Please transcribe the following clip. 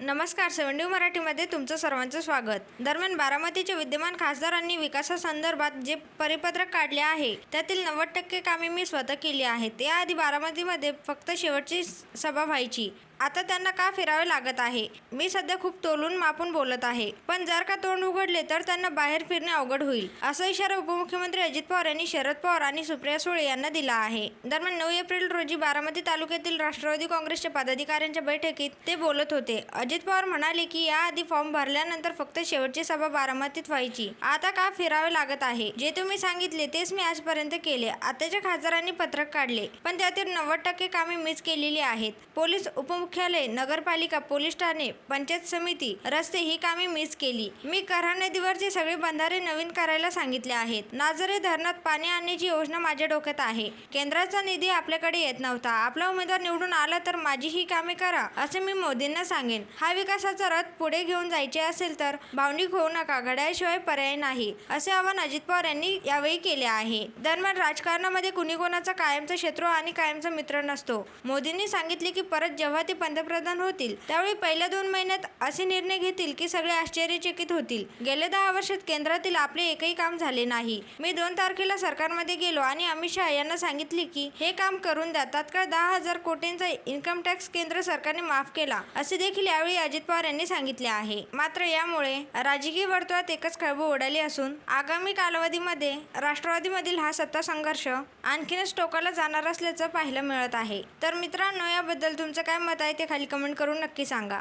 नमस्कार सेव्हन्टी मराठीमध्ये तुमचं सर्वांचं स्वागत. दरम्यान बारामतीचे विद्यमान खासदारांनी विकासासंदर्भात जे परिपत्रक काढले आहे त्यातील नव्वद टक्के कामे मी स्वतः केली आहेत. याआधी बारामतीमध्ये फक्त शेवटची स- सभा व्हायची. आता त्यांना का फिरावे लागत आहे? मी सध्या खूप तोलून मापून बोलत आहे. पण जर का तोंड उघडले तर त्यांना बाहेर फिरणे अवघड होईल. असा इशारा उपमुख्यमंत्री अजित पवार यांनी शरद पवार आणि सुप्रिया सुळे यांना दिला आहे. दरम्यान नऊ एप्रिल रोजी बारामती तालुक्यातील राष्ट्रवादी काँग्रेसच्या पदाधिकाऱ्यांच्या बैठकीत ते बोलत होते. अजित पवार म्हणाले की याआधी फॉर्म भरल्यानंतर फक्त शेवटची सभा बारामतीत व्हायची. आता का फिरावे लागत आहे? जे तुम्ही सांगितले तेच मी आजपर्यंत केले. आताच्या खासदारांनी पत्रक काढले. पण त्यातील नव्वद टक्के कामे मीच केलेली आहेत. पोलीस मुख्यालय नगरपालिका पोलीस ठाणे पंचायत समिती रस्ते ही कामे मीच केली. मी कऱ्हा नदीवरचे सगळे बंधारे नवीन करायला सांगितले आहेत. नाझरे धरणात पाणी आणण्याची योजना माझ्या डोक्यात आहे. केंद्राचा निधी आपल्याकडे येत नव्हता. आपला उमेदवार निवडून आला तर माझी ही कामे करा असे मी मोदींना सांगेन. हा विकासाचा रथ पुढे घेऊन जायचे असेल तर भावनिक होऊ नका घड्याळशिवाय पर्याय नाही असे आवाहन अजित पवार यांनी यावेळी केले आहे. दरम्यान राजकारणामध्ये कुणी कोणाचा कायमचा शत्रू आणि कायमचा मित्र नसतो. मोदींनी सांगितले की परत जेव्हा ते पंतप्रधान होतील त्यावेळी पहिल्या दोन महिन्यात असे निर्णय घेतील की सगळे आश्चर्यचकित होतील. गेल्या दहा वर्षात केंद्रातील आपले एकही काम झाले नाही. मी दोन तारखेला सरकारमध्ये गेलो आणि अमित शहा यांना सांगितले की हे काम करून द्या. तात्काळ दहा हजार कोटींचा इन्कम टॅक्स केंद्र सरकारने माफ केला असे देखील यावेळी अजित पवार यांनी सांगितले आहे. मात्र यामुळे राजकीय वर्तुळात एकच खळबळ उडाली असून आगामी कालावधीमध्ये राष्ट्रवादीमधील हा सत्ता संघर्ष आणखीनच टोकाला जाणार असल्याचं पाहायला मिळत आहे. तर मित्रांनो याबद्दल तुमचं काय मत आहे? आहे ते खाली कमेंट करून नक्की सांगा.